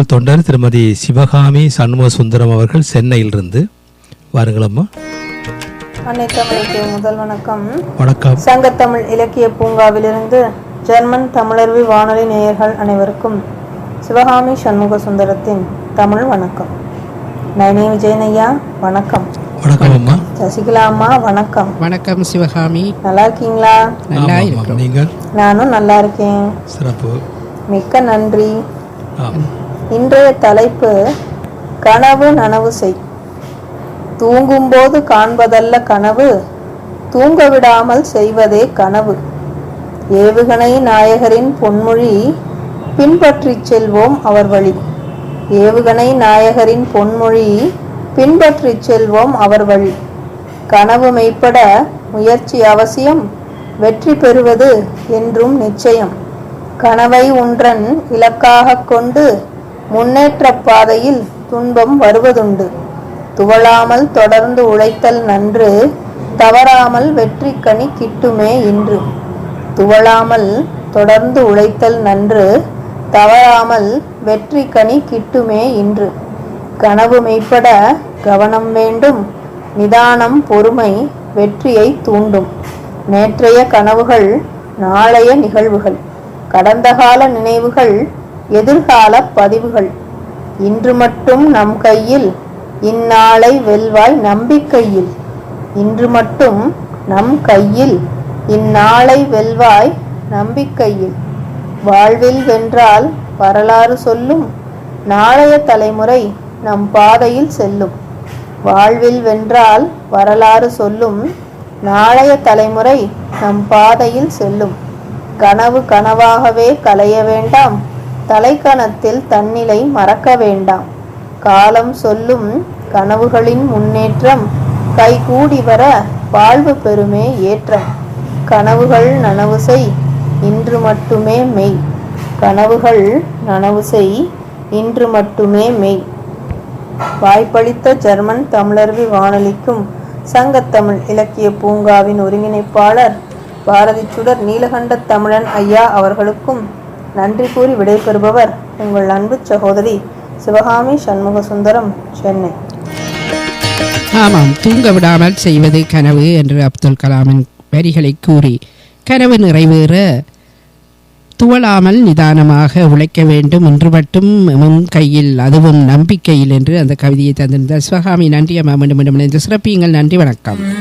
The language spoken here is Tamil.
முன்னாள் தொண்டர் திருமதி சிவகாமி சண்முக சுந்தரம் அவர்கள் சென்னையிலிருந்து. வாருங்களம்மா முதல் வணக்கம். வணக்கம். சங்கத்தமிழ் இலக்கிய பூங்காவிலிருந்து ஜெர்மன் தமிழர்வி வானொலி நேயர்கள் அனைவருக்கும் சிவகாமி சண்முக சுந்தரத்தின் தமிழ் வணக்கம். நயனி விஜயனையா வணக்கம். வணக்கம் அம்மா. சசிகலா அம்மா வணக்கம். வணக்கம் சிவகாமி. நல்லா இருக்கீங்களா? நல்லா. நீங்கள்? நானும் நல்லா இருக்கேன். சிறப்பு. மிக்க நன்றி. ஆம். இன்றைய தலைப்பு கனவு நனவு செய். தூங்கும்போது காண்பதல்ல கனவு தூங்க விடாமல் செய்வதே கனவு. ஏவுகணை நாயகரின் பொன்மொழி பின்பற்றிச் செல்வோம் அவர் வழி. ஏவுகணை நாயகரின் பொன்மொழி பின்பற்றிச் செல்வோம் அவர் வழி. கனவு மெய்ப்பட முயற்சி அவசியம் வெற்றி பெறுவது என்றும் நிச்சயம். கனவை ஒன்றன் இலக்காகக் கொண்டு முன்னேற்ற பாதையில் துன்பம் வருவதுண்டு. துவளாமல் தொடர்ந்து உழைத்தல் நன்று தவறாமல் வெற்றி கனி கிட்டுமே இன்று. துவளாமல் தொடர்ந்து உழைத்தல் நன்று தவறாமல் வெற்றி கனி கிட்டுமே இன்று. கனவு மெய்ப்பட கவனம் வேண்டும் நிதானம் பொறுமை வெற்றியை தூண்டும். நேற்றைய கனவுகள் நாளைய நிகழ்வுகள். கடந்த கால நினைவுகள் எதிர்கால பதிவுகள். இன்று மட்டும் நம் கையில் இந்நாளை வெல்வாய் நம்பிக்கையில். இன்று மட்டும் நம் கையில் இந்நாளை வெல்வாய் நம்பிக்கையில். வாழ்வில் வென்றால் வரலாறு சொல்லும் நாளைய தலைமுறை நம் பாதையில் செல்லும். வாழ்வில் வென்றால் வரலாறு சொல்லும் நாளைய தலைமுறை நம் பாதையில் செல்லும். கனவு கனவாகவே கலைய வேண்டாம் தலைக்கணத்தில் தன்னிலை மறக்க வேண்டாம். காலம் சொல்லும் கனவுகளின் முன்னேற்றம் கைகூடி வர வாழ்வு பெருமே ஏற்றம். கனவுகள் நனவு செய் இன்று மட்டுமே மெய். கனவுகள் நனவு செய் இன்று மட்டுமே மெய். வாய்ப்பளித்த ஜெர்மன் தமிழர்வி வானொலிக்கும் சங்கத்தமிழ் இலக்கிய பூங்காவின் ஒருங்கிணைப்பாளர் பாரதி சுடர் நீலகண்ட தமிழன் ஐயா அவர்களுக்கும் நன்றி கூறி விடைபெறுபவர் உங்கள் அன்பு சகோதரி சிவகாமி சண்முக சுந்தரம் சென்னை. ஆமாம் தூங்க விடாமல் செய்வது கனவு என்று அப்துல் கலாமின் வரிகளை கூறி கனவு நிறைவேற துவளாமல் நிதானமாக உழைக்க வேண்டும் இன்று மட்டும் முன் கையில் அதுவும் நம்பிக்கையில் என்று அந்த கவிதையை தந்திருந்தார் சிவகாமி. நன்றி அம்மா மீண்டும் மீண்டும் இணைந்து சிறப்பியுங்கள். நன்றி வணக்கம்.